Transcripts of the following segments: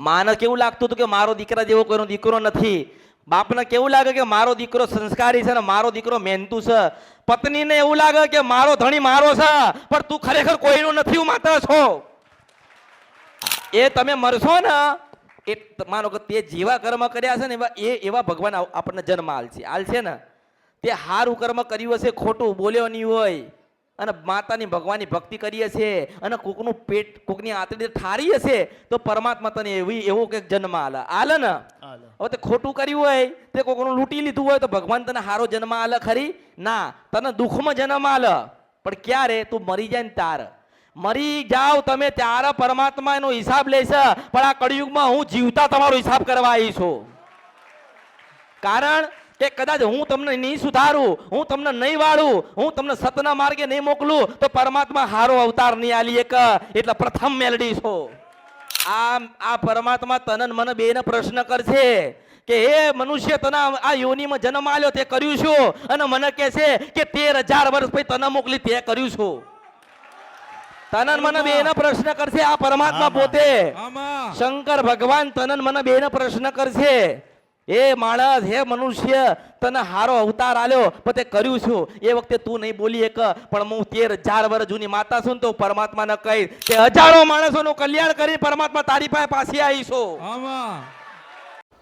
માને કેવું લાગતું હતું કે મારો દીકરા જેવો કોઈનો દીકરો નથી? બાપને કેવું લાગે કે મારો દીકરો સંસ્કારી છે ને મારો દીકરો મહેનતુ છે? પત્નીને એવું લાગે કે મારો ધણી મારો છે, પણ તું ખરેખર કોઈનો નથી હું માતા છો? એ તમે મરશો ને, એ માનો કે તે જેવા કર્મ કર્યા છે ને એવા, એ, એવા ભગવાન આપણને જન્મ આલશે આલશે ને, તે હારું કર્મ કર્યું હશે, ખોટું બોલ્યો નહીં હોય. અને માતાની ભગવાનની ભક્તિ કરીએ છીએ અને કોકનું પેટ કોકની આંતળી ઠારીએ હશે તો પરમાત્મા તને એવી એવો કંઈક જન્મ આલે. આલે ને? હવે તે ખોટું કર્યું હોય તે કોકનું લૂંટી લીધું હોય તો ભગવાન તને હારો જન્મ આલે ખરી? ના તને દુઃખમાં જન્મ આલે. પણ ક્યારે? તું મરી જાય ને તાર. મરી જાવ તમે ત્યારે પરમાત્મા એનો હિસાબ લેશે. પણ આ કળિયુગમાં હું જીવતા તમારો હિસાબ કરવા આવી છું. કારણ કે કદાચ હું તમને નહીં સુધારું હું તમને નહીં વાળું હું તમને સતના માર્ગે નહીં મોકલું તો પરમાત્મા હારો અવતાર નહીં આલી એક. એટલે પ્રથમ મેલડી છો. આ આ પરમાત્મા તનન મને બેને પ્રશ્ન કરશે કે હે મનુષ્ય તને આ યોનિમાં જન્મ આલ્યો તે કર્યું છું અને મને કહે છે કે તેર હજાર વર્ષ પછી તને મોકલી તે કર્યું છું. તનન મને બે પ્રશ્ન કરશે આ પરમાત્મા પોતે. શંકર ભગવાન તનન મને બેને પ્રશ્ન કરશે એ માણસ હે મનુષ્ય તને હારો અવતાર આલ્યો પણ તે કર્યું છું એ વખતે તું નહીં બોલી એક પણ હું તેર હજાર વર્ષ જૂની માતા છું ને તો પરમાત્માને કહી કે હજારો માણસોનું કલ્યાણ કરી પરમાત્મા તારી પાસે પાછી આવીશું. આમાં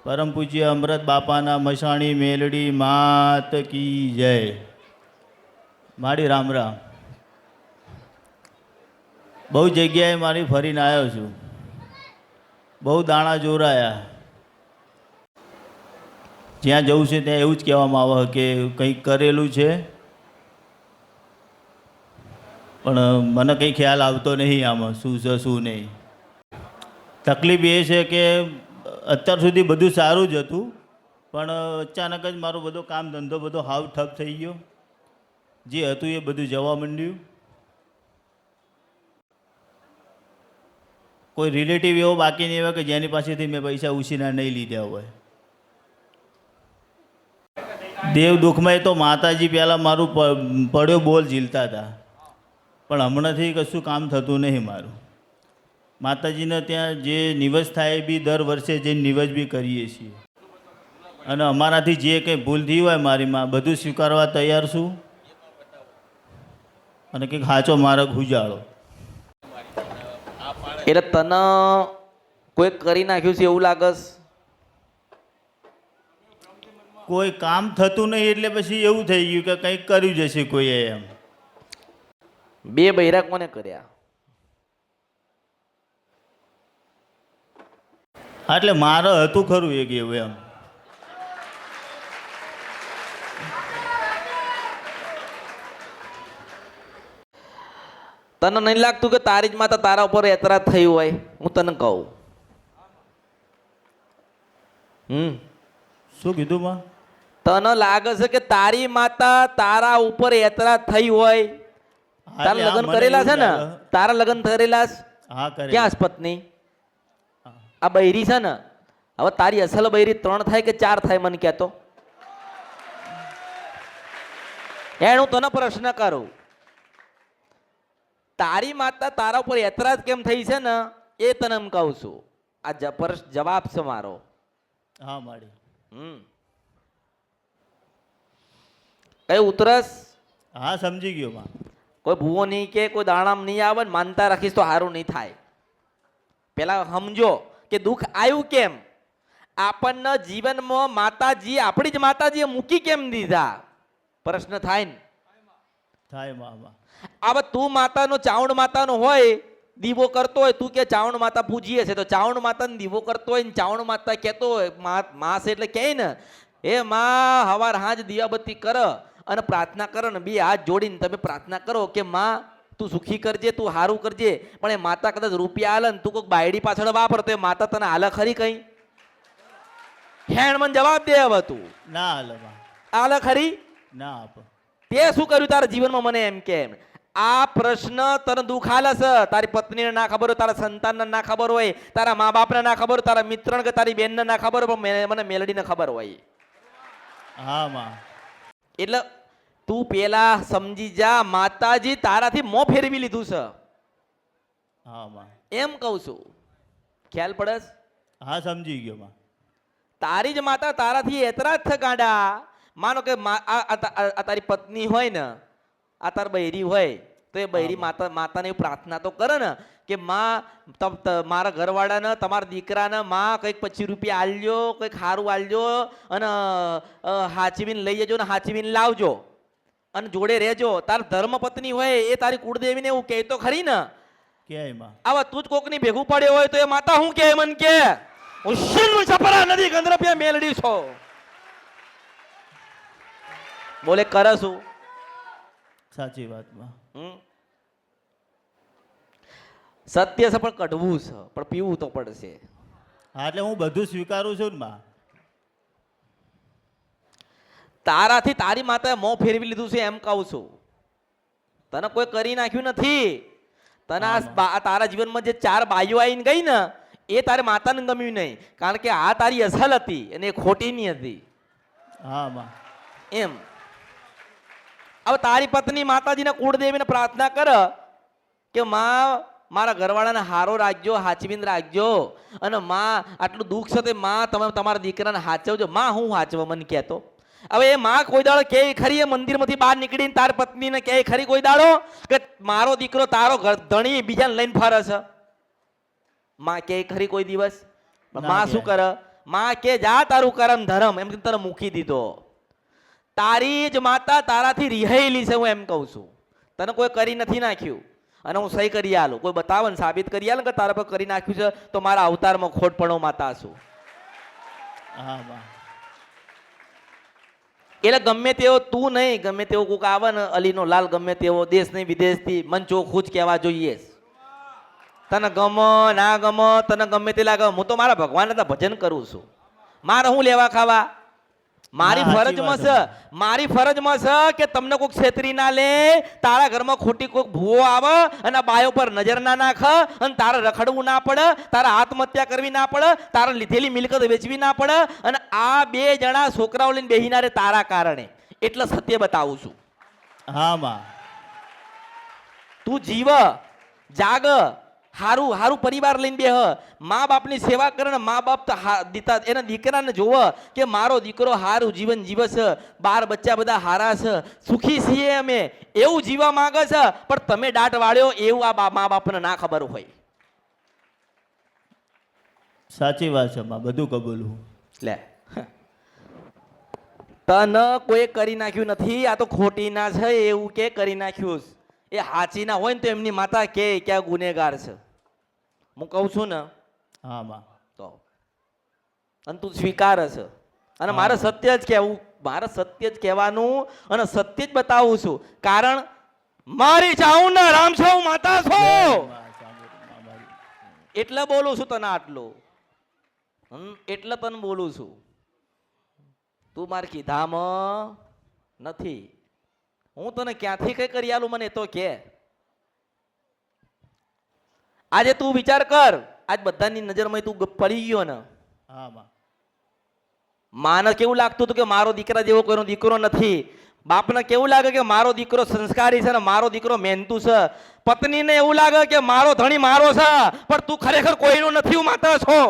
પરમ પૂજ્ય અમૃત બાપાના મસાણી મેલડી માત કી જય. મારી રામ રામ. બહુ જગ્યાએ મારી ફરીને આવ્યો છું. બહુ દાણા જોરાયા. જ્યાં જવું છે ત્યાં એવું જ કહેવામાં આવે કે કંઈક કરેલું છે. પણ મને કંઈ ખ્યાલ આવતો નહીં આમાં, શું છે, શું નહીં. તકલીફ એ છે કે અત્યાર સુધી બધું સારું જ હતું, પણ અચાનક જ મારો બધો કામ ધંધો બધો હાવ ઠપ થઈ ગયો. જે હતું એ બધું જવા માંડ્યું. કોઈ રિલેટિવ એવો બાકી નહીં હોય કે જેની પાસેથી મેં પૈસા ઉછીના નહીં લીધા હોય. દેવ દુઃખમાં તો માતાજી પહેલાં મારું પડ્યો બોલ ઝીલતા હતા. પણ હમણાંથી કશું કામ થતું નહીં મારું. માતાજીને ત્યાં જે નિવસ થાય એ બી દર વર્ષે જે નિવસ બી કરીએ છીએ. અને અમારાથી જે કંઈ ભૂલ થઈ હોય મારીમાં બધું સ્વીકારવા તૈયાર છું. અને કંઈક સાચો માર્ગ ઉજાળો એટલે તને કોઈ કરી નાખ્યું છે એવું લાગસ? કોઈ કામ થતું નહીં એટલે પછી એવું થઈ ગયું કે કંઈક કર્યું જશે કોઈએ એમ. બે બૈરા કોને કર્યા? એટલે મારે હતું ખરું એક એવું એમ. તને નહીં લાગતું કે તારી જ માતા તારા ઉપર એતરાજ થયું હોય? હું તને કહું. હમ. શું કીધું માં? તને લાગે છે કે તારી માતા તારા ઉપર એતરા થઈ હોય? તારા લગ્ન કરેલા છે ને? તારા લગ્ન કરેલા? ક્યાં પત્ની? આ બૈરી છે ને? હવે તારી અસલ બૈરી ત્રણ થાય કે ચાર થાય મને કહેતો? એનું તને પ્રશ્ન કરું. તારી માતા તારા ઉપર એતરાજ કેમ થઈ છે ને? એ તને એમ કહું છું. આ જવાબ છે મારો. હા મારી. હમ. કઈ ઉતરસ? હા સમજી ગયો માં. કોઈ ભૂવો નહીં કે કોઈ દાણામ નહીં આવે ને માનતા રાખીશ તો સારું નહીં થાય. પેલા સમજો કે દુઃખ આવ્યું કેમ? આપણને જીવનમાં માતાજી આપણી જ માતાજીએ મૂકી કેમ દીધા? પ્રશ્ન થાય ને? થાયમાં માં હવે તું માતાનો ચાવણ માતાનો હોય દીવો કરતો હોય તું કે ચાવણ માતા પૂજીએ છે તો ચાવણ માતાને દીવો કરતો હોય ને ચાવણ માતા કહેતો હોય માસ એટલે કહે ને એ માં હવાર હાજ દિયાબત્તી કર અને પ્રાર્થના કરો ને બે હાથ જોડીને તમે પ્રાર્થના કરો કે માં તું સુખી કરજે તું સારું કરજે પણ એ માતા કદાચ રૂપિયા હાલે ને તું કોઈક બાયડી પાછળ વાપર તો એ માતા તને હાલે ખરી કઈ? હેણ મને જવાબ દે હવે તું. ના હાલે હાલે ખરી? ના આપ. તે શું કર્યું તારા જીવનમાં મને એમ કેમ આ પ્રશ્ન તને દુઃખ છે. તારી પત્નીને ના ખબર હોય તારા સંતાનને ના ખબર હોય તારા મા બાપને ના ખબર હોય તારા મિત્રને કે તારી બેનને ના ખબર હોય પણ મને મેલડીને ખબર હોય. હા માં. એટલે તું પેલા સમજી જા માતાજી તારાથી મોં ફેરવી લીધું છે. હા એમ કહું છું. ખ્યાલ પડસ? હા સમજી ગયો માં. તારી જ માતા તારાથી એતરા જ છે ગાંડા. માનો કે આ તારી પત્ની હોય ને આ તાર બૈરી હોય તો એ બૈરી માતા માતાને પ્રાર્થના તો કરે ને કે માં મારા ઘરવાળાને તમારા દીકરાને માં કંઈક પચીસ રૂપિયા આલજો કંઈક સારું આલજો અને હાચવીને લઈ જજો ને હાચવીને લાવજો. અને જોડે રહેજો. તાર ધર્મ પત્ની હોય એ તારી કુળદેવીને એવું કહે તો ખરી ને? આવા તું જ કોકની ભેગું પડ્યો હોય તો એ માતા હું કે મન કે? હું શિવ છપરા નદી ગંદ્રપ્યા મેલડી છો. બોલે કરે શું? સાચી વાતમાં? સત્ય છે પણ કઢવું છે. પણ પીવું તો પડશે. હા એટલે હું બધું સ્વીકારું છું ને માં. તારાથી તારી માતાએ મોં ફેરવી લીધું છે એમ કહું છું. તને કોઈ કરી નાખ્યું નથી. તને આ તારા જીવનમાં જે ચાર બાઈઓ આવીને ગઈ ને એ તારે માતાને ગમ્યું નહીં. કારણ કે આ તારી અસલ હતી અને એ ખોટીની હતી. હા માં એમ. હવે તારી પત્ની માતાજીને કુળદેવીને પ્રાર્થના કર કે માં મારા ઘરવાળાને હારો રાખજો હાચવીને રાખજો. અને માં આટલું દુઃખ છે તે માં તમે તમારા દીકરાને હાચવજો. માં હું હાચવા મને કહેતો? હવે એ માં કોઈ દાડો કે ખરી એ મંદિરમાંથી બહાર નીકળીને તાર પત્નીને કે ખરી કોઈ દાડો કે મારો દીકરો તારો ધણી બીજાને લઈને ફરે છે. માં કે ખરી કોઈ દિવસ? ના માં શું કરે? માં કે જા તારું કરમ ધરમ. એમ તને મૂકી દીધો. તારી જ માતા તારાથી રિહાયેલી છે હું એમ કહું છું. તને કોઈ કરી નથી નાખ્યું. અને હું સહી કરી આલું. કોઈ બતાવો ને સાબિત કરી આલું કે તારા પર કરી નાખ્યું છે તો મારા અવતારમાં ખોટપણો માતા છું. હા માં એટલે ગમે તેવો તું નહીં, ગમે તેવો કોક આવે ને, અલીનો લાલ ગમે તેવો દેશ નહીં, વિદેશથી મન ચોખ્ખું કહેવા જોઈએ. તને ગમો, ના ગમો, તને ગમે તે લાગે. હું તો મારા ભગવાન ભજન કરું છું. મારે હું લેવા ખાવા? મારી ફરજમાં છે. મારી ફરજમાં છે કે તમને કોઈક છેતરી ના લે તારા ઘરમાં ખોટી કોઈક ભૂવો આવે અને બાયો પર નજર ના નાખ અને તારે રખડવું ના પડે તારે આત્મહત્યા કરવી ના પડે તારે લીધેલી મિલકત વેચવી ના પડે અને આ બે જણા છોકરાઓ લઈને બેહીના રે તારા કારણે. એટલે સત્ય બતાવું છું. હા માં. તું જીવ જાગ હારું હારું પરિવાર લઈને બેહ. મા બાપની સેવા કરે ને મા બાપ તો હા- દીતા એના દીકરાને જોવે કે મારો દીકરો હારું જીવન જીવે છે બાર બચ્ચા બધા હારા છે સુખી છીએ અમે. એવું જીવવા માંગે છે પણ તમે દાટ વાળ્યો એવું આ મા બાપને ના ખબર હોય. સાચી વાત છે માં બધું કબૂલું લે. તન કોઈ કરી નાખ્યું નથી આ તો ખોટી ના છે એવું કે કરી નાખ્યું એ હાચી ના હોય ને તો એમની માતા કે ક્યાં ગુનેગાર છે. હું કહું છું ને હા બા. તો. અને તું સ્વીકાર છે અને મારે સત્ય જ કહેવું મારે સત્ય જ કહેવાનું અને સત્ય જ બતાવું છું. કારણ મારી ચાઉં ના રામ છો. માતા છો એટલે બોલું છું તને આટલું. એટલે તને બોલું છું. તું મારે કીધામાં નથી. હું તને ક્યાંથી કઈ કરી આલું મને તો કે આજે તું વિચાર કર. આજ બધાની નજરમાં તું પડી ગયો ને. હા માને કેવું લાગતું હતું કે મારો દીકરા જેવો કોઈનો દીકરો નથી? બાપને કેવું લાગે કે મારો દીકરો સંસ્કારી છે ને મારો દીકરો મહેનતુ છે? પત્નીને એવું લાગે કે મારો ધણી મારો છે પણ તું ખરેખર કોઈનો નથી હું માતા છો?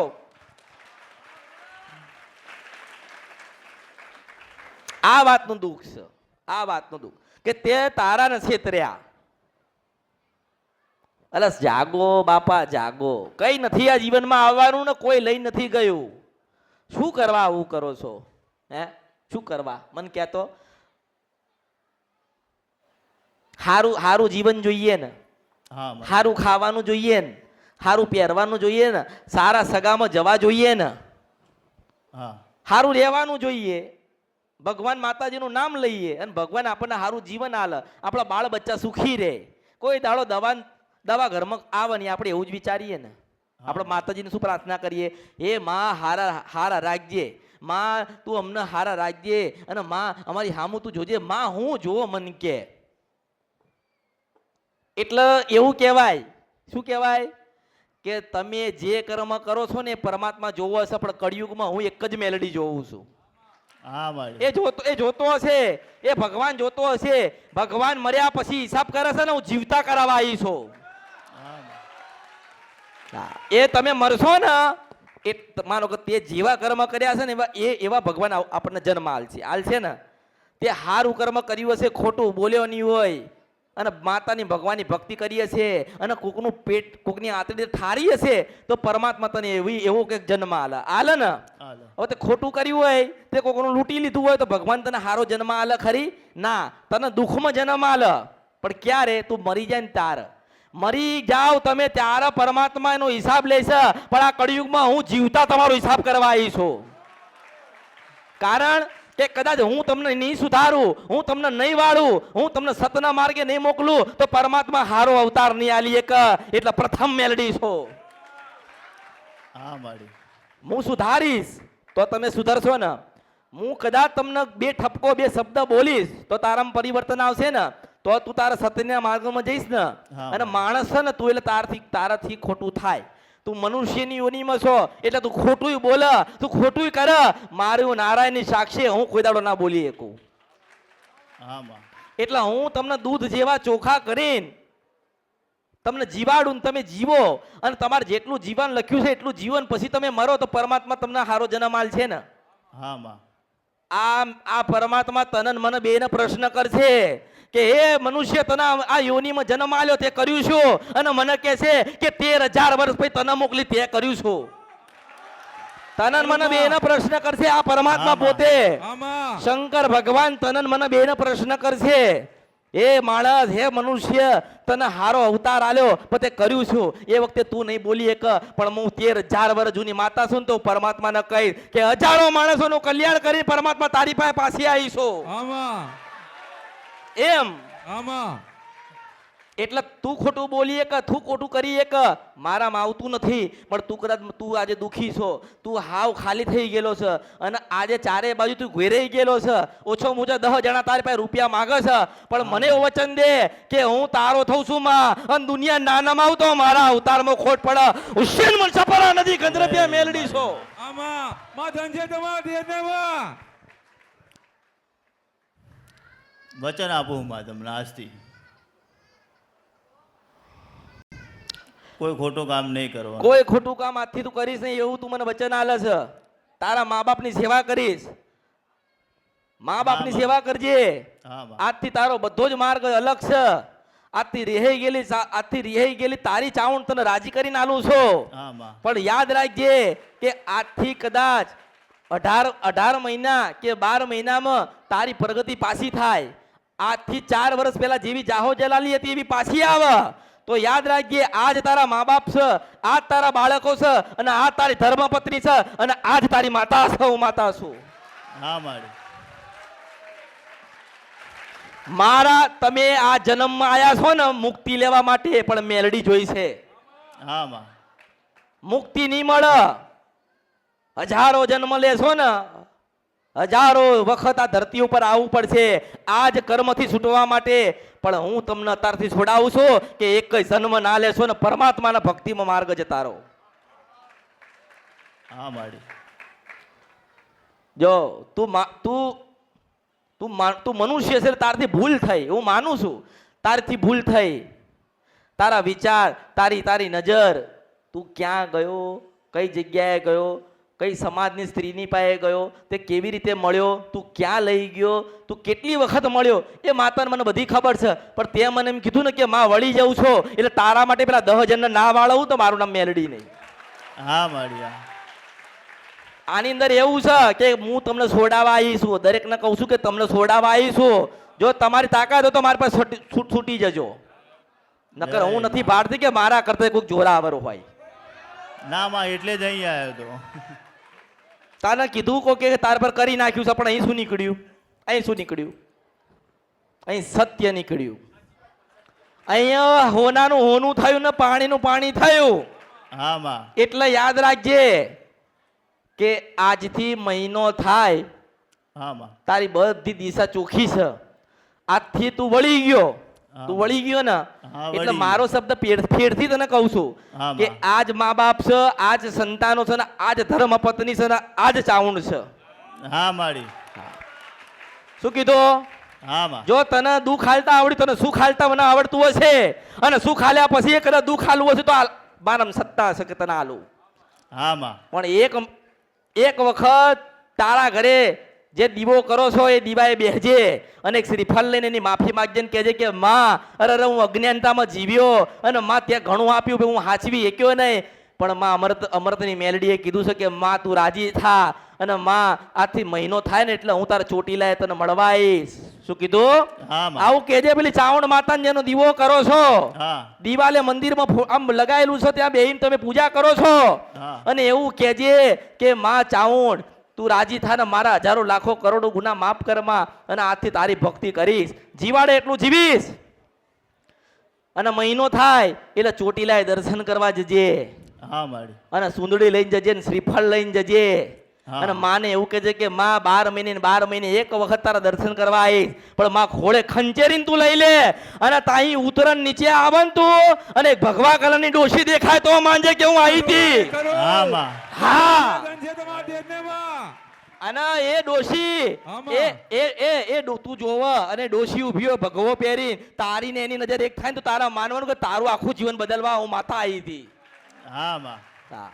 આ વાતનું દુઃખ છે. આ વાતનું દુઃખ. કે તે તારા નથી છેતર્યા અલસ જાગો બાપા જાગો. કઈ નથી આ જીવનમાં આવવાનું ને કોઈ લઈ નથી ગયું. શું કરવા આવું કરો છો? હે? શું કરવા? મન કહેતો હારું હારું જીવન જોઈએ ને. હારું સારું ખાવાનું જોઈએ ને. સારું પહેરવાનું જોઈએ ને. સારા સગામાં જવા જોઈએ ને. હારું સારું રહેવાનું જોઈએ. ભગવાન માતાજીનું નામ લઈએ અને ભગવાન આપણને સારું જીવન આલે. આપણા બાળ બચ્ચા સુખી રહે. કોઈ દાડો દવા દવા ઘરમાં આવે નહીં આપણે એવું જ વિચારીએ ને. આપણે માતાજીને શું પ્રાર્થના કરીએ? એ માં હારા હારા રાખજે. માં તું અમને હારા રાખજે અને માં અમારી હામું તું જોજે. માં હું જોવો મન કે. એટલે એવું કહેવાય. શું કહેવાય? કે તમે જે કર્મ કરો છો ને પરમાત્મા જોવો હશે પણ કળિયુગમાં હું એક જ મેલડી જોઉં છું. હા એ જોતો એ જોતો હશે. એ ભગવાન જોતો હશે. ભગવાન મર્યા પછી હિસાબ કરે છે ને હું જીવતા કરાવવા આવી છું. હા માં હા, એ તમે મરશો ને એ માનો કે તે જેવા કર્મ કર્યા છે ને એવા એ એવા ભગવાન આપણને જન્મ આલશે આલશે ને? તે સારું કર્મ કર્યું હશે ખોટું બોલ્યો નહીં હોય. અને માતાની ભગવાનની ભક્તિ કરી હશે અને કોકનું પેટ કોકની આંતળી ઠારી હશે તો પરમાત્મા તને એવી એવો કંઈક જન્મ આલે આલે. ને હવે તે ખોટું કર્યું હોય તે કોકનું લૂંટી લીધું હોય તો ભગવાન તને સારો જન્મ આલે ખરી? ના તને દુઃખમાં જન્મ આલે પણ ક્યારે? તું મરી જાય ને તાર. મરી જાવ તમે ત્યારે પરમાત્મા એનો હિસાબ લેશે પણ આ કળિયુગમાં હું જીવતા તમારો હિસાબ કરવા આવી છું. કારણ કે કદાચ હું તમને નહીં સુધારું હું તમને નહીં વાળું હું તમને સતના માર્ગે નહીં મોકલું તો પરમાત્મા હારો અવતાર નહીં આલી એક એટલે પ્રથમ મેલડી છો. હા માડી. હું સુધારીશ તો તમે સુધરશો ને. હું કદાચ તમને બે ઠપકો બે શબ્દ બોલીશ તો તારામાં પરિવર્તન આવશે ને. તો તું તારા સત્યના માર્ગમાં જઈશ ને અને માણસ છે ને તું એટલે તારથી તારાથી ખોટું થાય. તું મનુષ્યની યોનિમાં છો એટલે તું ખોટું બોલ તું ખોટું કર. મારું નારાયણની સાક્ષી હું કોઈ દાડો ના બોલી શકું. એટલે હું તમને દૂધ જેવા ચોખા કરીને તમને જીવાડું તમે જીવો અને તમારે જેટલું જીવન લખ્યું છે એટલું જીવન પછી તમે મરો તો પરમાત્મા તમને સારો જન્માલ છે ને. હા આ આ પરમાત્મા તનન મને બેને પ્રશ્ન કરશે કે હે મનુષ્ય તને આ યોનિમાં જન્મ આલ્યો તે કર્યું છું અને મને કહે છે કે તેર હજાર વર્ષ પછી તને મોકલી તે કર્યું છું તનન મને બેને પ્રશ્ન કરશે આ પરમાત્મા પોતે. શંકર ભગવાન તનન મને બેને પ્રશ્ન કરશે. એ માણસ હે મનુષ્ય તને હારો અવતાર આલ્યો પણ તે કર્યું છું એ વખતે તું નહીં બોલી એક પણ હું તેર હજાર વર્ષ જૂની માતા છું ને તો પરમાત્માને કહી કે હજારો માણસોનું કલ્યાણ કરી પરમાત્મા તારી પાસે પાછી આવીશું. એમ. આમાં. એટલે તું ખોટું બોલી એક તું ખોટું કરી એક. મારામાં આવતું નથી પણ તું કદાચ તું આજે દુખી છો. તું હાવ ખાલી થઈ ગયેલો છે. અને આજે ચારે બાજુ તું ઘેરાઈ ગયેલો છે. ઓછો મુજબ દસ જણા તારી પાસે રૂપિયા માગે છે. પણ મને વચન દે કે હું તારો થઉં છું માં. અને દુનિયા નાનામાં આવતો મારા અવતારમાં ખોટ પડે. હુસેન મન સપરા નદી ગંદરપિયા મેલડી છો. આમાં. માં ધનજે તમારા દેશમાં વચન આપું હું તમને આજથી. કોઈ ખોટું કામ નહીં કરવા કોઈ ખોટું કામ આજથી તું કરીશ નહીં એવું તું મને વચન આલે છે. તારા મા બાપની સેવા કરીશ. મા બાપની ની સેવા કરજે. આજથી તારો બધો જ માર્ગ અલગ છે. આજથી રેહાઈ ગયેલી આજથી રેહાઈ ગયેલી તારી ચાવણ તને રાજી કરીને આલું છું. પણ યાદ રાખજે કે આજથી કદાચ અઢાર અઢાર મહિના કે બાર મહિનામાં તારી પ્રગતિ પાછી થાય. આજથી ચાર વર્ષ પહેલા જેવી જાહો જલાલી હતી એવી પાછી આવે. તો યાદ રાખજે આજ તારા મા બાપ છે આજ તારા બાળકો છે અને આ તારી ધર્મપત્ની છે અને આજ તારી માતા છે હું માતા છું. હા મારી મારા તમે આ જન્મમાં આયા છો ને મુક્તિ લેવા માટે પણ મેલડી જોઈ છે. હા માં. મુક્તિ નહીં મળે. હજારો જન્મ લેશો ને હજારો વખત આ ધરતી ઉપર આવવું પડશે. આ જ કર્મથી છૂટવા માટે. પણ હું તમને અત્યારથી છોડાવું છું કે એક જન્મ ના લેશો ને પરમાત્માના ભક્તિમાં માર્ગ જતા રહો. હા માડી. જો તું તું તું તું મનુષ્ય છે તારથી ભૂલ થઈ. હું માનું છું. તારથી ભૂલ થઈ. તારા વિચાર તારી તારી નજર. તું ક્યાં ગયો? કઈ જગ્યાએ ગયો? કઈ સમાજની સ્ત્રીની પાસે ગયો તે કેવી રીતે મળ્યો તું ક્યાં લઈ ગયો તું કેટલી વખત મળ્યો એ માતાને મને બધી ખબર છે. પણ તે મને એમ કીધું ને કે માં વળી જાઉં છો. એટલે તારા માટે પેલા દહ જણને ના વાળવું તો મારું નામ મેલડી નહીં. હા મળ્યા. આની અંદર એવું છે કે હું તમને છોડાવવા આવીશું દરેકને કહું છું કે તમને છોડાવવા આવીશું જો તમારી તાકાત હોય તો મારી પાસે છૂટી- જજો. નકર હું નથી પાડતી કે મારા કરતા કોઈક જોરાવર હોય. ના માં એટલે જ અહીં આવ્યો તો. તાને કીધું કો કે તાર પર કરી નાખ્યું છે પણ અહીં શું નીકળ્યું? અહીં શું નીકળ્યું? અહીં સત્ય નીકળ્યું. અહીંયા હોનાનું હોનું થયું ને પાણીનું પાણી થયું. હા માં એટલે યાદ રાખજે કે આજથી મહિનો થાય હા માં તારી બધી દિશા ચોખ્ખી છે. આજથી તું વળી ગયો. તું વળી ગયો ને એટલે મારો શબ્દ ફેરથી તને કહું છું કે આજ મા બાપ છે આજ સંતાનો છે ને આજ ધર્મ પત્ની છે ને આજ ચાઉંડ છે. હા મારી શું કીધું? જો તને દુઃખ હાલતા આવડી તને સુખ હાલતા મને આવડતું હશે. અને સુખ હાલ્યા પછી એ કદાચ દુઃખ હાલવું હશે તો આ મારામાં સત્તા હશે કે તને હાલું હા પણ એક એક વખત તારા ઘરે જે દીવો કરો છો એ દીવાએ બેસજે અને એક શ્રીફળ લઈને એની માફી માગજે ને કહેજે કે માં અરે અરે હું અજ્ઞાનતામાં જીવ્યો અને માં ત્યાં ઘણું આપ્યું હું હાચવી એક્યો નહીં. પણ માં અમૃત અમૃતની મેલડીએ કીધું છે કે માં તું રાજી થા અને માં આથી મહિનો થાય ને એટલે હું તારે ચોટી લાય તને મળવા આવીશ શું કીધું? આવું કેજે પેલી ચાવણ માતા જેનો દીવો કરો છો. દિવાલે મંદિરમાં આમ લગાયેલું છે ત્યાં બેહીને તમે પૂજા કરો છો. અને એવું કેજે કે માં ચાઉંડ તું રાજી થા ને મારા હજારો લાખો કરોડો ગુના માફ કરમાં અને આજથી તારી ભક્તિ કરીશ. જીવાડે એટલું જીવીશ. અને મહિનો થાય એટલે ચોટીલાએ દર્શન કરવા જજે. હા માડી. અને સુંદડી લઈને જજે ને શ્રીફળ લઈને જજે. અને માને એવું કહેજે કે માં બાર મહિને બાર મહિને એક વખત તારા દર્શન કરવા આવીશ પણ માં ખોળે ખંચેરીને તું લઈ લે. અને તાહી ઉતરણ નીચે આવન તું અને ભગવા કલરની ડોશી દેખાય તો માનજે કે હું આવી હતી હા છે. અને એ ડોશી એ એ એ એ તું જોવ અને ડોશી ઊભી હોય ભગવો પહેરી તારી ને એની નજર એક થાય ને તો તારા માનવાનું કે તારું આખું જીવન બદલવા હું માતા આવી હતી હા માં. હા.